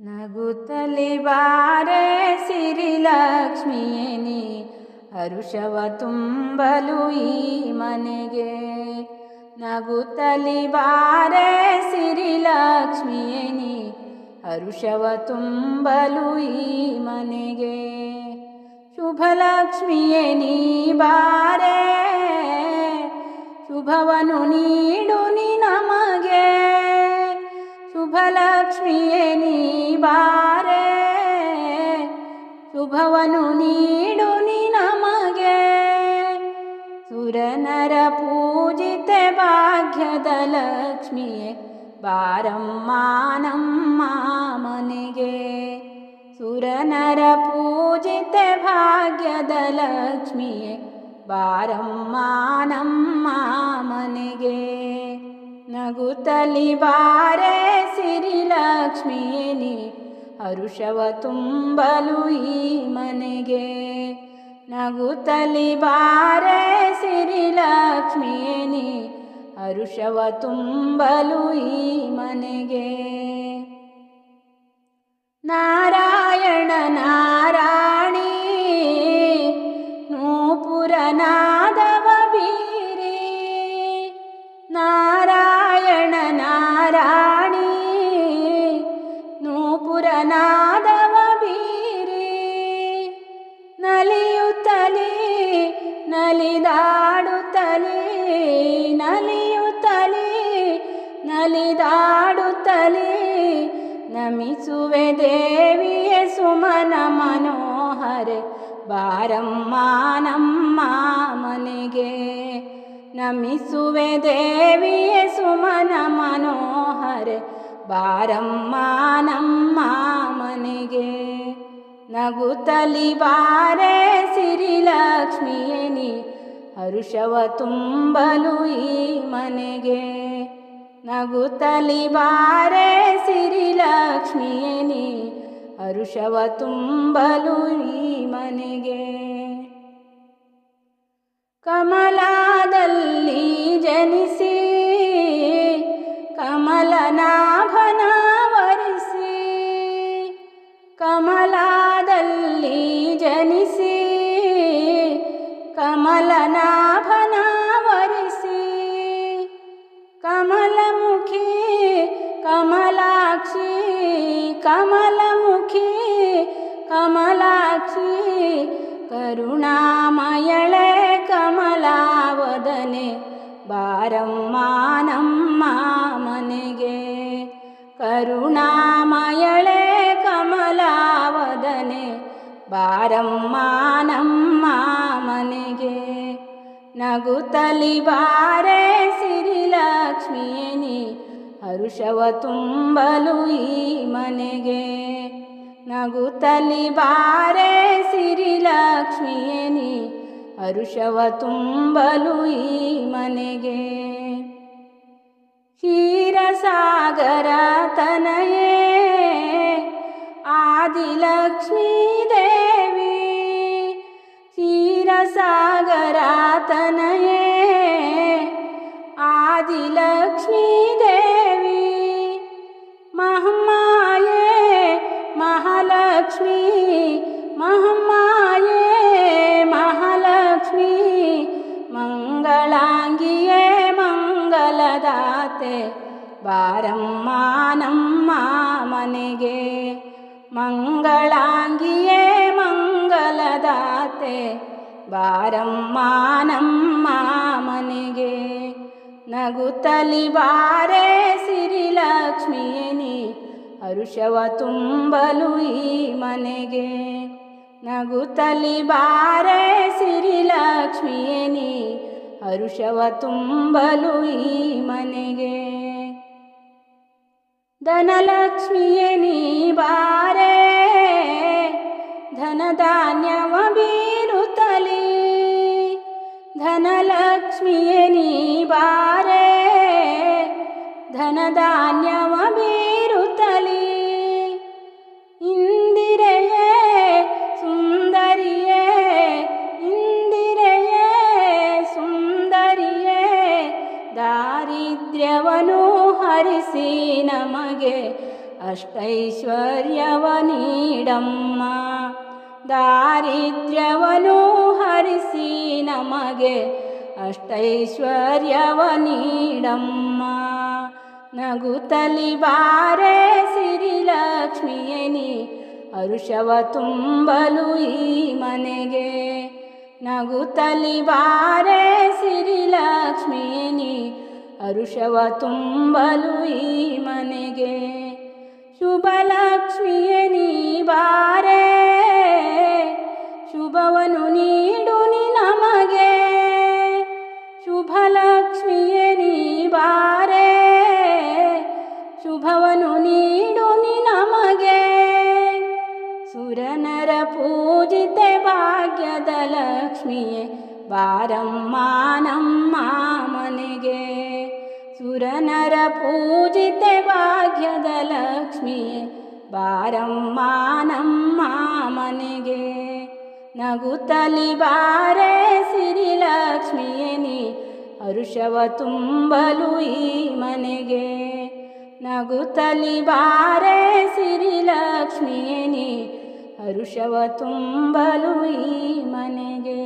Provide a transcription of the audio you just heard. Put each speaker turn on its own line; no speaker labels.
ನಗುತ್ತಲಿ ಬಾರೆ ಸಿರಿಲಕ್ಷ್ಮಿಯೇ ನೀ ಹರುಷವ ತುಂಬಲು ಈ ಮನೆಗೆ. ನಗುತ್ತಲಿ ಬಾರೆ ಸಿರಿಲಕ್ಷ್ಮಿಯೇ ನೀ ಹರುಷವ ತುಂಬಲು ಈ ಮನೆಗೆ. ಶುಭಲಕ್ಷ್ಮಿಯೇ ನೀ ಬಾರೆ ಶುಭವನು ನೀಡು ಶುಭಲಕ್ಷ್ಮಿಯೇ ನೀ ಬಾರೆ ಶುಭವನ್ನು ನೀಡು ನೀ ನಮಗೆ ಸುರನರ ಪೂಜಿತೆ ಭಾಗ್ಯದ ಲಕ್ಷ್ಮಿಯೇ ಬಾರಮ್ಮ ನಮ್ಮ ಮನೆಗೆ ಸುರನರ ಪೂಜಿತೆ ಭಾಗ್ಯದ ಲಕ್ಷ್ಮಿಯೇ ಬಾರಮ್ಮ ನಮ್ಮ ಮನೆಗೆ ನಗುತ್ತಲಿ ಬಾರೆ ಸಿರಿಲಕ್ಷ್ಮಿಯೇ ನೀ ಅರುಷವ ತುಂಬಲು ಈ ಮನೆಗೆ. ನಗುತ್ತಲಿ ಬಾರೆ ಸಿರಿಲಕ್ಷ್ಮಿಯೇ ನೀ ಅರುಷವ ತುಂಬಲು ಈ ಮನೆಗೆ. ನಾರಾಯಣ ನಾರಾಯಣಿ ನೂಪುರ ನಲಿದಾಡುತ್ತಲೇ ನಮಿಸುವೆ ದೇವಿಯ ಸುಮನ ಮನೋಹರೆ. ಬಾರಮ್ಮ ನಮ್ಮ ಮನೆಗೆ. ನಮಿಸುವೆ ದೇವಿಯ ಸುಮನ ಮನೋಹರೆ. ಬಾರಮ್ಮ ನಮ್ಮ ಮನೆಗೆ. ನಗುತ್ತಲಿ ಬಾರೆ ಸಿರಿಲಕ್ಷ್ಮಿಯೇ ನೀ. ಹರುಷವ ತುಂಬಲು ಈ ಮನೆಗೆ. ನಗುತ್ತಲಿ ಬಾರೆ ಸಿರಿಲಕ್ಷ್ಮಿಯೇ ನೀ ಹರುಷವ ತುಂಬಲು ಈ ಮನೆಗೆ. ಕಮಲಾದಲ್ಲಿ ಜನಿಸಿ, ಕಮಲನಾಭನ ವರಿಸಿ. ಕಮಲಾದಲ್ಲಿ ಜನಿಸಿ ಕಮಲನಾಭನ कमलमुखी कमलाक्षी करुणामयळे कमलावदने बारं मान मामगे करुणामयले कमला वदने बारं मान मामगे नगुतलिबारे ಹರುಷವ ತುಂಬಲು ಈ ಮನೆಗೆ. ನಗುತ್ತಲಿ ಬಾರೆ ಸಿರಿಲಕ್ಷ್ಮಿಯೇ ನೀ ಹರುಷವ ತುಂಬಲು ಈ ಮನೆಗೆ. ಬಾರಮ್ಮ ನಮ್ಮ ಮನೆಗೆ. ಮಂಗಳಾಂಗಿಯೇ ಮಂಗಲದಾತೆ. ಬಾರಮ್ಮ ನಮ್ಮ ಮನೆಗೆ. ನಗುತ್ತಲಿ ಬಾರೆ ಸಿರಿಲಕ್ಷ್ಮಿಯೇ ನೀ. ಹರುಷವ ತುಂಬಲು ಈ ಮನೆಗೆ. ನಗುತ್ತಲಿ ಬಾರೆ ಸಿರಿಲಕ್ಷ್ಮಿಯೇ ನೀ. ಹರುಷವ ತುಂಬಲು ಈ ಮನೆಗೆ. ಧನಲಕ್ಷ್ಮಿಯೇ ನೀ ಬಾರೆ ಧನಧಾನ್ಯವ ಬೀರುತ್ತಲಿ ಧನಲಕ್ಷ್ಮಿಯೇ ನೀ ಬಾರೆ ಧನಧಾನ್ಯವ ಅಷ್ಟೈಶ್ವರ್ಯವ ನೀಡಮ್ಮ ದಾರಿದ್ರ್ಯವನ್ನು ಹರಿಸಿ ನಮಗೆ ಅಷ್ಟೈಶ್ವರ್ಯವ ನೀಡಮ್ಮ ನಗುತ್ತಲಿ ಬಾರೆ ಸಿರಿಲಕ್ಷ್ಮಿಯನಿ ನೀ ಹರುಷವ ತುಂಬಲು ಈ ಮನೆಗೆ. ನಗುತ್ತಲಿ ಬಾರೆ ಸಿರಿಲಕ್ಷ್ಮಿಯನಿ ಅರುಷವ ತುಂಬಲು ಈ ಮನೆಗೆ. ಶುಭಲಕ್ಷ್ಮಿಯೇ ನೀ ಬಾರೆ. ಶುಭವನು ನೀಡು ನೀ ನಮಗೆ. ಶುಭಲಕ್ಷ್ಮಿಯ ನೀ ಬಾರೆ. ಶುಭವನು ನೀಡು ನೀ ನಮಗೆ. ಸುರನರ ಪೂಜಿತೆ ಭಾಗ್ಯದ ಲಕ್ಷ್ಮಿಯೇ, ಬಾರಮ್ಮ ನಮ್ಮ ಮನೆಗೆ. ಸುರನರ ಪೂಜಿತೆ ಭಾಗ್ಯದ ಲಕ್ಷ್ಮಿಯೇ ಬಾರಮ್ಮ ನಮ್ಮ ಮನೆಗೆ. ನಗುತ್ತಲಿ ಬಾರೆ ಸಿರಿಲಕ್ಷ್ಮಿಯೇ ನೀ, ಹರುಷವ ತುಂಬಲು ಈ ಮನೆಗೆ. ನಗುತ್ತಲಿ ಬಾರೆ ಸಿರಿಲಕ್ಷ್ಮಿಯೇ ನೀ, ಹರುಷವ ತುಂಬಲು ಈ ಮನೆಗೆ.